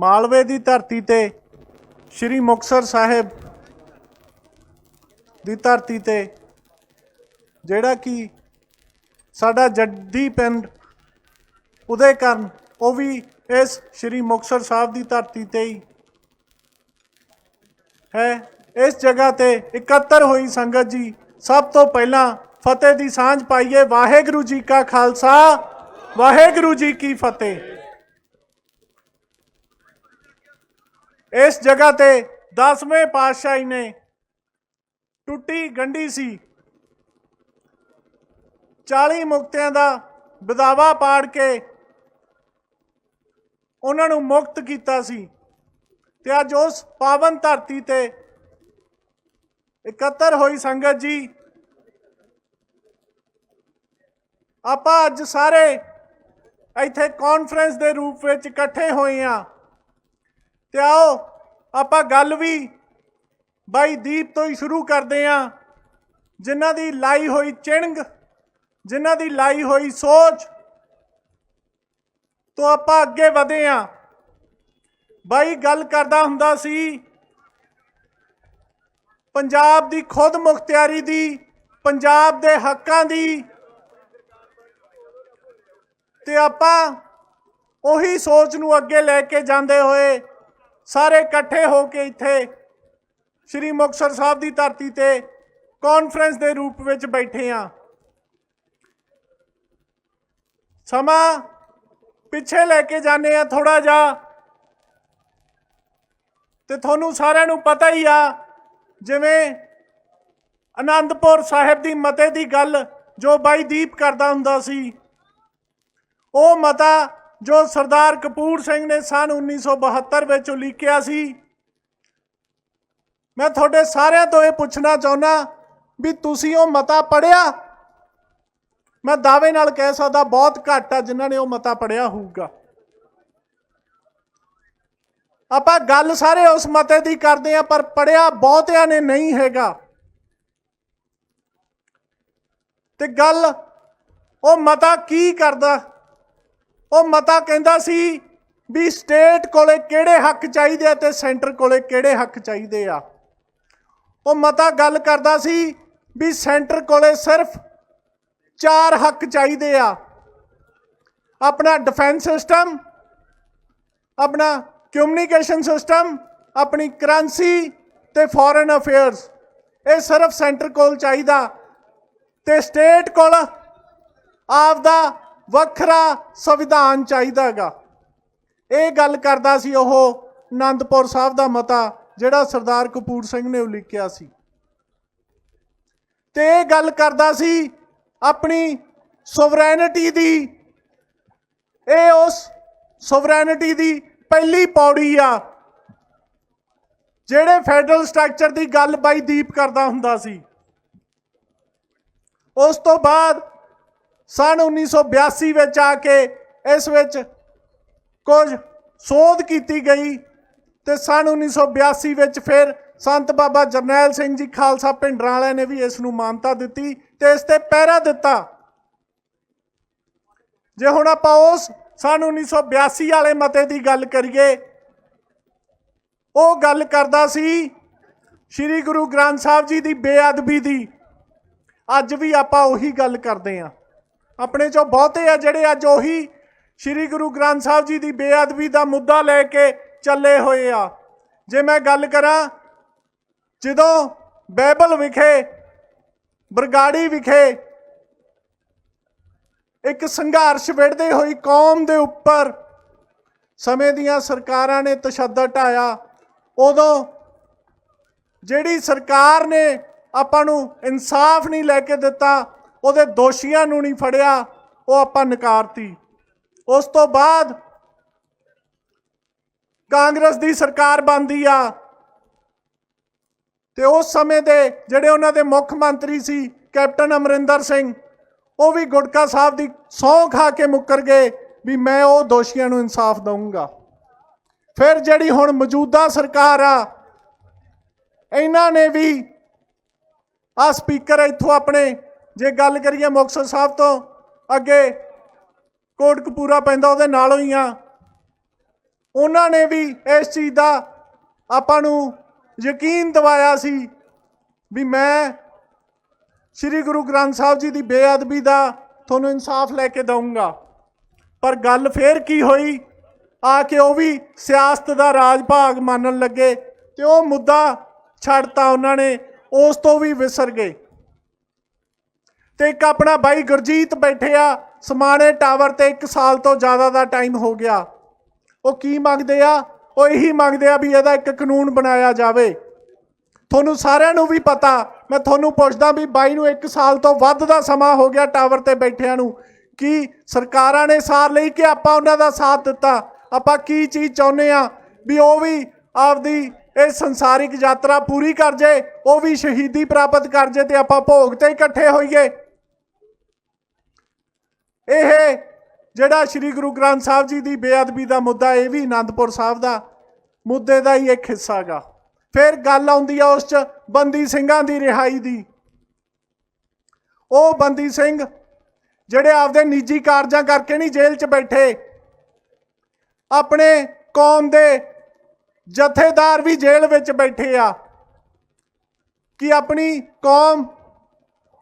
ਮਾਲਵੇ ਦੀ ਧਰਤੀ ਤੇ ਸ੍ਰੀ ਮੁਕਤਸਰ ਸਾਹਿਬ ਦੀ ਧਰਤੀ ਤੇ, ਜਿਹੜਾ ਕਿ ਸਾਡਾ ਜੱਦੀ ਪਿੰਡ ਉਦੇ ਕਰਨ ਉਹ ਵੀ ਇਸ ਸ੍ਰੀ ਮੁਕਤਸਰ ਸਾਹਿਬ ਦੀ ਧਰਤੀ ਤੇ ਹੀ ਹੈ। ਇਸ ਜਗ੍ਹਾ ਤੇ ਇਕੱਤਰ ਹੋਈ ਸੰਗਤ ਜੀ, ਸਭ ਤੋਂ ਪਹਿਲਾਂ ਫਤਿਹ ਦੀ ਸਾਂਝ ਪਾਈਏ ਵਾਹਿਗੁਰੂ ਜੀ ਕਾ ਖਾਲਸਾ, ਵਾਹਿਗੁਰੂ ਜੀ ਕੀ ਫਤਿਹ। ਇਸ ਜਗ੍ਹਾ ਤੇ 10ਵੇਂ ਪਾਤਸ਼ਾਹੀ ਨੇ ਟੁੱਟੀ ਗੰਢੀ ਸੀ। 40 ਮੁਕਤਿਆਂ ਦਾ ਵਿਦਾਵਾ ਪਾੜ ਕੇ ਉਹਨਾਂ ਨੂੰ ਮੁਕਤ ਕੀਤਾ ਸੀ ਤੇ ਅੱਜ ਉਸ ਪਾਵਨ ਧਰਤੀ ਤੇ ਇਕੱਤਰ ਹੋਈ ਸੰਗਤ ਜੀ। ਆਪਾਂ ਅੱਜ ਸਾਰੇ ਇੱਥੇ ਕਾਨਫਰੰਸ ਦੇ ਰੂਪ ਵਿੱਚ ਇਕੱਠੇ ਹੋਏ ਆ ਤੇ ਆਓ, ਆਪਾਂ ਗੱਲ ਵੀ ਬਾਈ ਦੀਪ ਤੋਂ ਹੀ ਸ਼ੁਰੂ ਕਰਦੇ ਆ ਜਿਨ੍ਹਾਂ ਦੀ ਲਾਈ ਹੋਈ ਚਿਣਗ, ਜਿਨ੍ਹਾਂ ਦੀ ਲਾਈ ਹੋਈ ਸੋਚ ਤੋਂ ਆਪਾਂ ਅੱਗੇ ਵਧੇ ਆ ਬਾਈ ਗੱਲ ਕਰਦਾ ਹੁੰਦਾ ਸੀ, ਪੰਜਾਬ ਦੀ ਖੁਦ ਮੁਖਤਿਆਰੀ ਦੀ, ਪੰਜਾਬ ਦੇ ਹੱਕਾਂ ਦੀ। ਤੇ ਆਪਾਂ ਉਹੀ ਸੋਚ ਨੂੰ ਅੱਗੇ ਲੈ ਕੇ ਜਾਂਦੇ ਹੋਏ ਸਾਰੇ ਇਕੱਠੇ ਹੋ ਕੇ ਇੱਥੇ ਸ੍ਰੀ ਮੁਕਤਸਰ ਸਾਹਿਬ ਦੀ ਧਰਤੀ ਤੇ ਕਾਨਫਰੰਸ ਦੇ ਰੂਪ ਵਿੱਚ ਬੈਠੇ ਆ ਸਮਾਂ ਪਿੱਛੇ ਲੈ ਕੇ ਜਾਂਦੇ ਆ ਥੋੜਾ ਜਿਹਾ। ਤੇ ਤੁਹਾਨੂੰ ਸਾਰਿਆਂ ਨੂੰ ਪਤਾ ਹੀ ਆ, ਜਿਵੇਂ ਅਨੰਦਪੁਰ ਸਾਹਿਬ ਦੀ ਮਤੇ ਦੀ ਗੱਲ ਜੋ ਬਾਈ ਦੀਪ ਕਰਦਾ ਹੁੰਦਾ ਸੀ, ਉਹ ਮਤਾ ਜੋ ਸਰਦਾਰ ਕਪੂਰ ਸਿੰਘ ਨੇ ਸਨ 1972 ਵਿੱਚ ਉਲੀਕਿਆ ਸੀ, ਮੈਂ ਤੁਹਾਡੇ ਸਾਰਿਆਂ ਤੋਂ ਇਹ ਪੁੱਛਣਾ ਚਾਹੁੰਦਾ ਵੀ ਤੁਸੀਂ ਉਹ ਮਤਾ ਪੜਿਆ ਮੈਂ ਦਾਅਵੇ ਨਾਲ ਕਹਿ ਸਕਦਾ ਬਹੁਤ ਘੱਟ ਆ ਜਿਨ੍ਹਾਂ ਨੇ ਉਹ ਮਤਾ ਪੜਿਆ ਹੋਊਗਾ। ਆਪਾਂ ਗੱਲ ਸਾਰੇ ਉਸ ਮਤੇ ਦੀ ਕਰਦੇ ਆ ਪਰ ਪੜਿਆ ਬਹੁਤਿਆਂ ਨੇ ਨਹੀਂ ਹੈਗਾ। ਤੇ ਗੱਲ, ਉਹ ਮਤਾ ਕੀ ਕਰਦਾ? ਉਹ ਮਤਾ ਕਹਿੰਦਾ ਸੀ ਵੀ ਸਟੇਟ ਕੋਲੇ ਕਿਹੜੇ ਹੱਕ ਚਾਹੀਦੇ ਆ ਤੇ ਸੈਂਟਰ ਕੋਲੇ ਕਿਹੜੇ ਹੱਕ ਚਾਹੀਦੇ ਆ। ਉਹ ਮਤਾ ਗੱਲ ਕਰਦਾ ਸੀ ਵੀ ਸੈਂਟਰ ਕੋਲੇ ਸਿਰਫ ਚਾਰ ਹੱਕ ਚਾਹੀਦੇ ਆ। ਆਪਣਾ ਡਿਫੈਂਸ ਸਿਸਟਮ, ਆਪਣਾ ਕਮਿਊਨੀਕੇਸ਼ਨ ਸਿਸਟਮ, ਆਪਣੀ ਕਰੰਸੀ ਤੇ ਫੋਰਨ ਅਫੇਅਰਸ। ਇਹ ਸਿਰਫ ਸੈਂਟਰ ਕੋਲ ਚਾਹੀਦਾ ਤੇ ਸਟੇਟ ਕੋਲ ਆਪਦਾ ਵੱਖਰਾ ਸੰਵਿਧਾਨ ਚਾਹੀਦਾਗਾ। ਇਹ ਗੱਲ ਕਰਦਾ ਸੀ ਉਹ ਆਨੰਦਪੁਰ ਸਾਹਿਬ ਦਾ ਮਤਾ, ਜਿਹੜਾ ਸਰਦਾਰ ਕਪੂਰ ਸਿੰਘ ਨੇ ਉਲੀਕਿਆ ਸੀ। ਤੇ ਇਹ ਗੱਲ ਕਰਦਾ ਸੀ ਆਪਣੀ ਸੋਵਰੈਨਿਟੀ ਦੀ। ਇਹ ਉਸ ਸੋਵਰੈਨਿਟੀ ਦੀ ਪਹਿਲੀ ਪੌੜੀ ਆ, ਜਿਹੜੇ ਫੈਡਰਲ ਸਟਰਕਚਰ ਦੀ ਗੱਲ ਬਾਈ ਦੀਪ ਕਰਦਾ ਹੁੰਦਾ ਸੀ। ਉਸ ਤੋਂ ਬਾਅਦ ਸਨ 1982 ਵਿੱਚ ਆ ਕੇ ਇਸ ਵਿੱਚ ਕੁਝ ਸੋਧ ਕੀਤੀ ਗਈ ਤੇ ਸਨ 1982 ਵਿੱਚ ਫਿਰ ਸੰਤ ਬਾਬਾ ਜਰਨੈਲ ਸਿੰਘ ਜੀ ਖਾਲਸਾ ਪਿੰਡਰਾਂ ਵਾਲਿਆਂ ਨੇ ਵੀ ਇਸ ਨੂੰ ਮਾਨਤਾ ਦਿੱਤੀ ਤੇ ਇਸ ਤੇ ਪਹਿਰਾ ਦਿੱਤਾ। ਜੇ ਹੁਣ ਆਪਾਂ ਉਸ ਸਨ 1982 ਵਾਲੇ ਮਤੇ ਦੀ ਗੱਲ ਕਰੀਏ, ਉਹ ਗੱਲ ਕਰਦਾ ਸੀ ਸ੍ਰੀ ਗੁਰੂ ਗ੍ਰੰਥ ਸਾਹਿਬ ਜੀ ਦੀ ਬੇਅਦਬੀ ਦੀ। ਅੱਜ ਵੀ ਆਪਾਂ ਉਹੀ ਗੱਲ ਕਰਦੇ ਆਂ ਆਪਣੇ ਚੋਂ ਬਹੁਤੇ ਆ ਜਿਹੜੇ ਅੱਜ ਉਹੀ ਸ੍ਰੀ ਗੁਰੂ ਗ੍ਰੰਥ ਸਾਹਿਬ ਜੀ ਦੀ ਬੇਅਦਬੀ ਦਾ ਮੁੱਦਾ ਲੈ ਕੇ ਚੱਲੇ ਹੋਏ ਆ। ਜੇ ਮੈਂ ਗੱਲ ਕਰਾਂ, ਜਦੋਂ ਬਾਈਬਲ ਵਿਖੇ, ਬਰਗਾੜੀ ਵਿਖੇ ਇੱਕ ਸੰਘਰਸ਼ ਵਿੜਦੇ ਹੋਈ ਕੌਮ ਦੇ ਉੱਪਰ ਸਮੇਂ ਦੀਆਂ ਸਰਕਾਰਾਂ ਨੇ ਤਸ਼ੱਦਦ ਢਾਇਆ, ਉਦੋਂ ਜਿਹੜੀ ਸਰਕਾਰ ਨੇ ਆਪਾਂ ਨੂੰ ਇਨਸਾਫ ਨਹੀਂ ਲੈ ਕੇ ਦਿੱਤਾ ਉਹਦੇ ਦੋਸ਼ੀਆਂ ਨੂੰ ਨਹੀਂ ਫੜਿਆ, ਉਹ ਆਪਾਂ ਨਕਾਰਤੀ। ਉਸ ਤੋਂ ਬਾਅਦ ਕਾਂਗਰਸ ਦੀ ਸਰਕਾਰ ਬਣਦੀ ਆ। ਤੇ ਉਸ ਸਮੇਂ ਦੇ ਜਿਹੜੇ ਉਹਨਾਂ ਦੇ ਮੁੱਖ ਮੰਤਰੀ ਸੀ, ਕੈਪਟਨ ਅਮਰਿੰਦਰ ਸਿੰਘ, ਉਹ ਵੀ ਗੁਟਕਾ ਸਾਹਿਬ ਦੀ ਸਹੁੰ ਖਾ ਕੇ ਮੁੱਕਰ ਗਏ ਵੀ ਮੈਂ ਉਹ ਦੋਸ਼ੀਆਂ ਨੂੰ ਇਨਸਾਫ ਦਊਂਗਾ। ਫਿਰ ਜਿਹੜੀ ਹੁਣ ਮੌਜੂਦਾ ਸਰਕਾਰ ਆ, ਇਹਨਾਂ ਨੇ ਵੀ ਆ ਸਪੀਕਰ ਇੱਥੋਂ ਆਪਣੇ ਜੇ ਗੱਲ ਕਰੀਏ ਮੁਕਤਸਰ ਸਾਹਿਬ ਤੋਂ, ਅੱਗੇ ਕੋਟਕਪੂਰਾ ਪੈਂਦਾ, ਉਹਦੇ ਨਾਲ ਹੀ ਆ। ਉਹਨਾਂ ਨੇ ਵੀ ਇਸ ਚੀਜ਼ ਦਾ ਆਪਾਂ ਨੂੰ ਯਕੀਨ ਦਿਵਾਇਆ ਸੀ ਵੀ ਮੈਂ ਸ੍ਰੀ ਗੁਰੂ ਗ੍ਰੰਥ ਸਾਹਿਬ ਜੀ ਦੀ ਬੇਅਦਬੀ ਦਾ ਤੁਹਾਨੂੰ ਇਨਸਾਫ ਲੈ ਕੇ ਦਊਂਗਾ। ਪਰ ਗੱਲ ਫੇਰ ਕੀ ਹੋਈ? ਆ ਕੇ ਉਹ ਵੀ ਸਿਆਸਤ ਦਾ ਰਾਜ ਭਾਗ ਮੰਨਣ ਲੱਗੇ ਤੇ ਉਹ ਮੁੱਦਾ ਛੱਡਤਾ ਉਹਨਾਂ ਨੇ, ਉਸ ਤੋਂ ਵੀ ਵਿਸਰ ਗਏ। ਤੇ ਇੱਕ ਆਪਣਾ ਬਾਈ ਗੁਰਜੀਤ ਬੈਠੇ ਆ। ਸਮਾਣੇ ਟਾਵਰ ਤੇ 1 ਸਾਲ ਤੋਂ ਜ਼ਿਆਦਾ ਦਾ ਟਾਈਮ ਹੋ ਗਿਆ। ਉਹ ਕੀ ਮੰਗਦੇ ਆ? ਉਹ ਇਹੀ ਮੰਗਦੇ ਆ ਵੀ ਇਹਦਾ ਇੱਕ ਕਾਨੂੰਨ ਬਣਾਇਆ ਜਾਵੇ। ਤੁਹਾਨੂੰ ਸਾਰਿਆਂ ਨੂੰ ਵੀ ਪਤਾ, ਮੈਂ ਤੁਹਾਨੂੰ ਪੁੱਛਦਾ ਵੀ ਬਾਈ ਨੂੰ 1 ਸਾਲ ਤੋਂ ਵੱਧ ਦਾ ਸਮਾਂ ਹੋ ਗਿਆ ਟਾਵਰ ਤੇ ਬੈਠਿਆਂ ਨੂੰ। ਕੀ ਸਰਕਾਰਾਂ ਨੇ ਸਾਰ ਲਈ ਕਿ ਆਪਾਂ ਉਹਨਾਂ ਦਾ ਸਾਥ ਦਿੱਤਾ? ਆਪਾਂ ਕੀ ਚੀਜ਼ ਚਾਹੁੰਦੇ ਆ ਵੀ ਉਹ ਵੀ ਆਪਦੀ ਇਹ ਸੰਸਾਰਿਕ ਯਾਤਰਾ ਪੂਰੀ ਕਰ ਜੇ, ਉਹ ਵੀ ਸ਼ਹੀਦੀ ਪ੍ਰਾਪਤ ਕਰ ਜੇ ਤੇ ਆਪਾਂ ਭੋਗ ਤੇ ਇਕੱਠੇ ਹੋਈਏ? ਇਹ ਜਿਹੜਾ ਸ੍ਰੀ ਗੁਰੂ ਗ੍ਰੰਥ ਸਾਹਿਬ ਜੀ ਦੀ ਬੇਅਦਬੀ ਦਾ ਮੁੱਦਾ, ਇਹ ਵੀ ਆਨੰਦਪੁਰ ਸਾਹਿਬ ਦਾ ਮੁੱਦੇ ਦਾ ਹੀ ਇੱਕ ਹਿੱਸਾ ਹੈਗਾ ਫਿਰ ਗੱਲ ਆਉਂਦੀ ਆ ਉਸ ਚ ਬੰਦੀ ਸਿੰਘਾਂ ਦੀ ਰਿਹਾਈ ਦੀ। ਉਹ ਬੰਦੀ ਸਿੰਘ ਜਿਹੜੇ ਆਪਦੇ ਨਿੱਜੀ ਕਾਰਜਾਂ ਕਰਕੇ ਨਹੀਂ ਜੇਲ੍ਹ 'ਚ ਬੈਠੇ, ਆਪਣੇ ਕੌਮ ਦੇ ਜਥੇਦਾਰ ਵੀ ਜੇਲ੍ਹ ਵਿੱਚ ਬੈਠੇ ਆ ਕਿ ਆਪਣੀ ਕੌਮ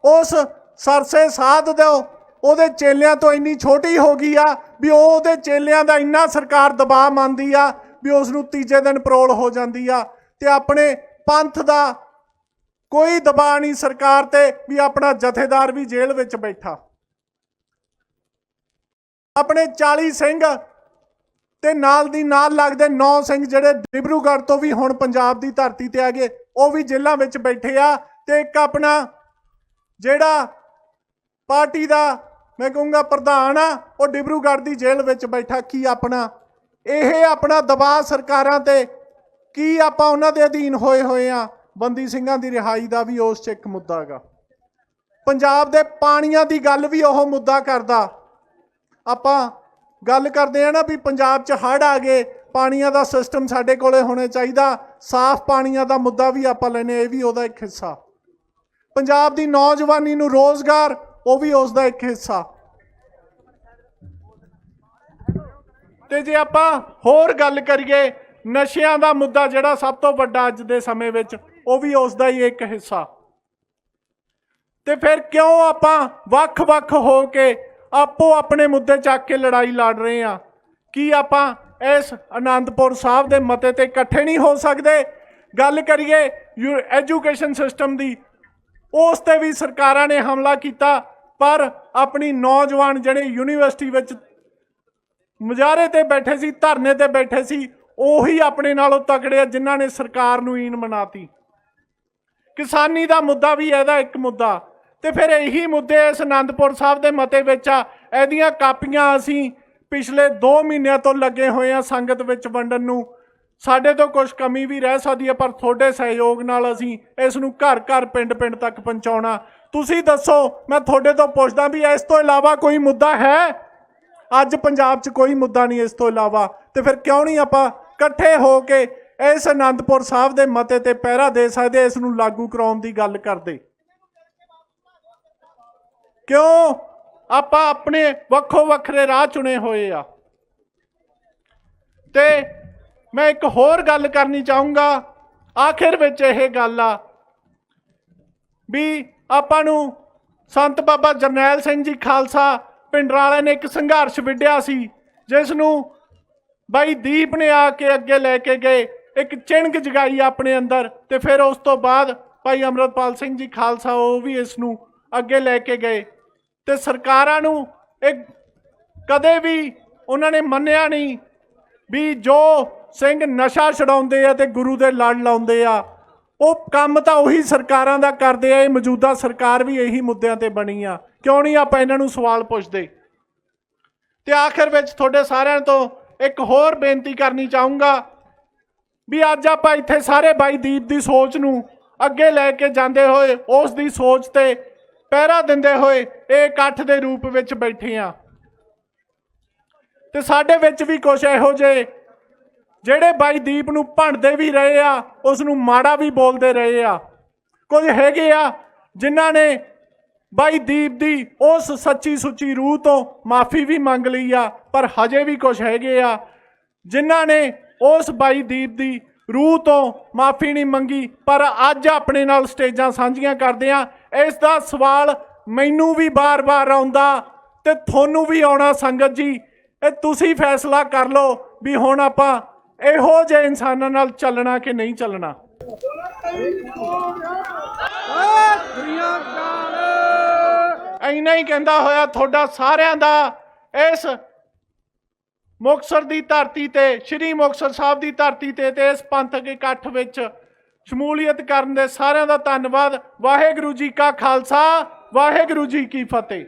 ਉਸ ਸਰਸੇ ਸਾਧ ਦਿਓ। ਉਹਦੇ ਚੇਲਿਆਂ ਤੋਂ ਇੰਨੀ ਛੋਟੀ ਹੋ ਗਈ ਆ ਵੀ ਉਹ ਉਹਦੇ ਚੇਲਿਆਂ ਦਾ ਇੰਨਾ ਸਰਕਾਰ ਦਬਾਅ ਮੰਨਦੀ ਆ ਵੀ ਉਸ ਨੂੰ ਤੀਜੇ ਦਿਨ ਪਰੋਲ ਹੋ ਜਾਂਦੀ ਆ ਤੇ ਆਪਣੇ ਪੰਥ ਦਾ ਕੋਈ ਦਬਾਅ ਨਹੀਂ ਸਰਕਾਰ ਤੇ ਵੀ ਆਪਣਾ ਜਥੇਦਾਰ ਵੀ ਜੇਲ੍ਹ ਵਿੱਚ ਬੈਠਾ। ਆਪਣੇ 40 ਸਿੰਘ ਤੇ ਨਾਲ ਦੀ ਨਾਲ ਲੱਗਦੇ 9 ਸਿੰਘ ਜਿਹੜੇ ਡਿਬਰੂਗੜ੍ਹ ਤੋਂ ਵੀ ਹੁਣ ਪੰਜਾਬ ਦੀ ਧਰਤੀ ਤੇ ਆ ਗਏ, ਉਹ ਵੀ ਜੇਲ੍ਹਾਂ ਵਿੱਚ ਬੈਠੇ ਆ ਤੇ ਇੱਕ ਆਪਣਾ ਜਿਹੜਾ ਪਾਰਟੀ ਦਾ ਮੈਂ ਕਹੂੰਗਾ ਪ੍ਰਧਾਨ ਆ, ਉਹ ਡਿਬਰੂਗੜ੍ਹ ਦੀ ਜੇਲ੍ਹ ਵਿੱਚ ਬੈਠਾ, ਕੀ ਆਪਣਾ? ਇਹ ਆਪਣਾ ਦਬਾਅ ਸਰਕਾਰਾਂ ਤੇ ਕੀ ਆਪਾਂ ਉਹਨਾਂ ਦੇ ਅਧੀਨ ਹੋਏ ਹੋਏ ਆ? ਬੰਦੀ ਸਿੰਘਾਂ ਦੀ ਰਿਹਾਈ ਦਾ ਵੀ ਉਸ 'ਚ ਇੱਕ ਮੁੱਦਾ ਹੈਗਾ। ਪੰਜਾਬ ਦੇ ਪਾਣੀਆਂ ਦੀ ਗੱਲ ਵੀ ਉਹ ਮੁੱਦਾ ਕਰਦਾ। ਆਪਾਂ ਗੱਲ ਕਰਦੇ ਆ ਨਾ ਵੀ ਪੰਜਾਬ 'ਚ ਹੜ੍ਹ ਆ ਗਏ, ਪਾਣੀਆਂ ਦਾ ਸਿਸਟਮ ਸਾਡੇ ਕੋਲੇ ਹੋਣਾ ਚਾਹੀਦਾ, ਸਾਫ਼ ਪਾਣੀਆਂ ਦਾ ਮੁੱਦਾ ਵੀ ਆਪਾਂ ਲੈਨੇ ਇਹ ਵੀ ਉਹਦਾ ਇੱਕ ਹਿੱਸਾ। ਪੰਜਾਬ ਦੀ ਨੌਜਵਾਨੀ ਨੂੰ ਰੋਜ਼ਗਾਰ ਉਹ ਵੀ ਉਸ ਦਾ ਇੱਕ ਹਿੱਸਾ। ਤੇ ਜੇ ਆਪਾਂ ਹੋਰ ਗੱਲ ਕਰੀਏ, ਨਸ਼ਿਆਂ ਦਾ ਮੁੱਦਾ ਜਿਹੜਾ ਸਭ ਤੋਂ ਵੱਡਾ ਅੱਜ ਦੇ ਸਮੇਂ ਵਿੱਚ, ਉਹ ਵੀ ਉਸ ਦਾ ਹੀ ਇੱਕ ਹਿੱਸਾ। ਤੇ ਫਿਰ ਕਿਉਂ ਆਪਾਂ ਵੱਖ-ਵੱਖ ਹੋ ਕੇ ਆਪੋ ਆਪਣੇ ਮੁੱਦੇ ਚੱਕ ਕੇ ਲੜਾਈ ਲੜ ਰਹੇ ਆ ਕੀ ਆਪਾਂ ਇਸ ਆਨੰਦਪੁਰ ਸਾਹਿਬ ਦੇ ਮਤੇ ਤੇ ਇਕੱਠੇ ਨਹੀਂ ਹੋ ਸਕਦੇ? ਗੱਲ ਕਰੀਏ ਐਜੂਕੇਸ਼ਨ ਸਿਸਟਮ ਦੀ, ਉਸ ਤੇ ਵੀ ਸਰਕਾਰਾਂ ਨੇ ਹਮਲਾ ਕੀਤਾ। ਪਰ ਆਪਣੀ ਨੌਜਵਾਨ ਜਿਹੜੇ ਯੂਨੀਵਰਸਿਟੀ ਵਿੱਚ ਮੁਜ਼ਾਹਰੇ ਤੇ ਬੈਠੇ ਸੀ, ਧਰਨੇ ਤੇ ਬੈਠੇ ਸੀ, ਉਹੀ ਆਪਣੇ ਨਾਲੋਂ ਤਕੜੇ ਆ ਜਿਨ੍ਹਾਂ ਨੇ ਸਰਕਾਰ ਨੂੰ ਈਨ ਮਨਾਤੀ। ਕਿਸਾਨੀ ਦਾ ਮੁੱਦਾ ਵੀ ਇਹਦਾ ਇੱਕ ਮੁੱਦਾ। ਤੇ ਫਿਰ ਇਹੀ ਮੁੱਦੇ ਇਸ ਆਨੰਦਪੁਰ ਸਾਹਿਬ ਦੇ ਮਤੇ ਵਿੱਚ ਆ। ਇਹਦੀਆਂ ਕਾਪੀਆਂ ਅਸੀਂ ਪਿਛਲੇ 2 ਮਹੀਨਿਆਂ ਤੋਂ ਲੱਗੇ ਹੋਏ ਆ ਸੰਗਤ ਵਿੱਚ ਵੰਡਣ ਨੂੰ। ਸਾਡੇ ਤੋਂ ਕੁਝ ਕਮੀ ਵੀ ਰਹਿ ਸਕਦੀ ਹੈ, ਪਰ ਤੁਹਾਡੇ ਸਹਿਯੋਗ ਨਾਲ ਅਸੀਂ ਇਸ ਨੂੰ ਘਰ ਘਰ ਪਿੰਡ ਪਿੰਡ ਤੱਕ ਪਹੁੰਚਾਉਣਾ। ਤੁਸੀਂ ਦੱਸੋ, ਮੈਂ ਤੁਹਾਡੇ ਤੋਂ ਪੁੱਛਦਾ ਵੀ ਇਸ ਤੋਂ ਇਲਾਵਾ ਕੋਈ ਮੁੱਦਾ ਹੈ? ਅੱਜ ਪੰਜਾਬ 'ਚ ਕੋਈ ਮੁੱਦਾ ਨਹੀਂ ਇਸ ਤੋਂ ਇਲਾਵਾ, ਤੇ ਫਿਰ ਕਿਉਂ ਨਹੀਂ ਆਪਾਂ ਇਕੱਠੇ ਹੋ ਕੇ ਇਸ ਅਨੰਦਪੁਰ ਸਾਹਿਬ ਦੇ ਮਤੇ ਤੇ ਪਹਿਰਾ ਦੇ ਸਕਦੇ, ਇਸ ਨੂੰ ਲਾਗੂ ਕਰਾਉਣ ਦੀ ਗੱਲ ਕਰਦੇ? ਕਿਉਂ? ਆਪਾਂ ਆਪਣੇ ਵੱਖੋ ਵੱਖਰੇ ਰਾਹ ਚੁਣੇ ਹੋਏ ਆ। ਤੇ ਮੈਂ ਇੱਕ ਹੋਰ ਗੱਲ ਕਰਨੀ ਚਾਹੂੰਗਾ। ਆਖਿਰ ਵਿੱਚ ਇਹ ਗੱਲ ਆ ਵੀ ਆਪਾਂ ਨੂੰ ਸੰਤ ਬਾਬਾ ਜਰਨੈਲ ਸਿੰਘ ਜੀ ਖਾਲਸਾ ਪਿੰਡਰਾਲੇ ਨੇ ਇੱਕ ਸੰਘਰਸ਼ ਵਿੱਢਿਆ ਸੀ, ਜਿਸ ਨੂੰ ਬਾਈ ਦੀਪ ਨੇ ਆ ਕੇ ਅੱਗੇ ਲੈ ਕੇ ਗਏ, ਇੱਕ ਚਿੰਗ ਜਗਾਈ ਆਪਣੇ ਅੰਦਰ ਤੇ ਫਿਰ ਉਸ ਤੋਂ ਬਾਅਦ ਭਾਈ ਅਮਰਤਪਾਲ ਸਿੰਘ ਜੀ ਖਾਲਸਾ, ਉਹ ਵੀ ਇਸ ਨੂੰ ਅੱਗੇ ਲੈ ਕੇ ਗਏ। ਤੇ ਸਰਕਾਰਾਂ ਨੂੰ ਇਹ ਕਦੇ ਵੀ ਉਹਨਾਂ ਨੇ ਮੰਨਿਆ ਨਹੀਂ ਵੀ ਜੋ ਸਿੰਘ ਨਸ਼ਾ ਛਡਾਉਂਦੇ ਆ ਤੇ ਗੁਰੂ ਦੇ ਲੜ ਲਾਉਂਦੇ ਆ। ਉਹ ਕੰਮ ਤਾਂ ਉਹੀ ਸਰਕਾਰਾਂ ਦਾ ਕਰਦੇ ਆ, ਇਹ ਮੌਜੂਦਾ ਸਰਕਾਰ ਵੀ ਇਹੀ ਮੁੱਦਿਆਂ ਤੇ ਬਣੀ ਆ। ਕਿਉਂ ਨਹੀਂ ਆਪਾਂ ਇਹਨਾਂ ਨੂੰ ਸਵਾਲ ਪੁੱਛਦੇ? ਤੇ ਆਖਿਰ ਵਿੱਚ ਤੁਹਾਡੇ ਸਾਰਿਆਂ ਤੋਂ ਇੱਕ ਹੋਰ ਬੇਨਤੀ ਕਰਨੀ ਚਾਹੂੰਗਾ ਵੀ ਅੱਜ ਆਪਾਂ ਇੱਥੇ ਸਾਰੇ ਬਾਈ ਦੀਪ ਦੀ ਸੋਚ ਨੂੰ ਅੱਗੇ ਲੈ ਕੇ ਜਾਂਦੇ ਹੋਏ, ਉਸ ਦੀ ਸੋਚ ਤੇ ਪਹਿਰਾ ਦਿੰਦੇ ਹੋਏ ਇਹ ਇਕੱਠ ਦੇ ਰੂਪ ਵਿੱਚ ਬੈਠੇ ਆ। ਤੇ ਸਾਡੇ ਵਿੱਚ ਵੀ ਕੁਝ ਇਹੋ ਜਿਹੇ ਜਿਹੜੇ ਬਾਈ ਦੀਪ ਨੂੰ ਭੰਡਦੇ ਵੀ ਰਹੇ ਆ ਉਸ ਨੂੰ ਮਾੜਾ ਵੀ ਬੋਲਦੇ ਰਹੇ ਆ। ਕੁਝ ਹੈਗੇ ਆ ਜਿਨ੍ਹਾਂ ਨੇ ਬਾਈ ਦੀਪ ਦੀ ਉਸ ਸੱਚੀ ਸੁੱਚੀ ਰੂਹ ਤੋਂ ਮਾਫੀ ਵੀ ਮੰਗ ਲਈ ਆ, ਪਰ ਹਜੇ ਵੀ ਕੁਝ ਹੈਗੇ ਆ, ਜਿਨ੍ਹਾਂ ਨੇ ਉਸ ਬਾਈ ਦੀਪ ਦੀ ਰੂਹ ਤੋਂ ਮਾਫੀ ਨਹੀਂ ਮੰਗੀ, ਪਰ ਅੱਜ ਆਪਣੇ ਨਾਲ ਸਟੇਜਾਂ ਸਾਂਝੀਆਂ ਕਰਦੇ ਆ। ਇਸ ਦਾ ਸਵਾਲ ਮੈਨੂੰ ਵੀ ਬਾਰ-ਬਾਰ ਆਉਂਦਾ ਤੇ ਤੁਹਾਨੂੰ ਵੀ ਆਉਣਾ ਸੰਗਤ ਜੀ। ਇਹ ਤੁਸੀਂ ਫੈਸਲਾ ਕਰ ਲਓ ਵੀ ਹੁਣ ਆਪਾਂ ਇਹੋ ਜਿਹੇ ਇਨਸਾਨਾਂ ਨਾਲ ਚੱਲਣਾ ਕਿ ਨਹੀਂ ਚੱਲਣਾ? ਇੰਨਾ ਹੀ ਕਹਿੰਦਾ ਹੋਇਆ ਤੁਹਾਡਾ ਸਾਰਿਆਂ ਦਾ ਇਸ ਮੁਕਤਸਰ ਦੀ ਧਰਤੀ ਤੇ, ਸ੍ਰੀ ਮੁਕਤਸਰ ਸਾਹਿਬ ਦੀ ਧਰਤੀ ਤੇ ਤੇ ਇਸ ਪੰਥਕ ਇਕੱਠ ਵਿੱਚ ਸ਼ਮੂਲੀਅਤ ਕਰਨ ਦੇ ਸਾਰਿਆਂ ਦਾ ਧੰਨਵਾਦ। ਵਾਹਿਗੁਰੂ ਜੀ ਕਾ ਖਾਲਸਾ, ਵਾਹਿਗੁਰੂ ਜੀ ਕੀ ਫਤਿਹ।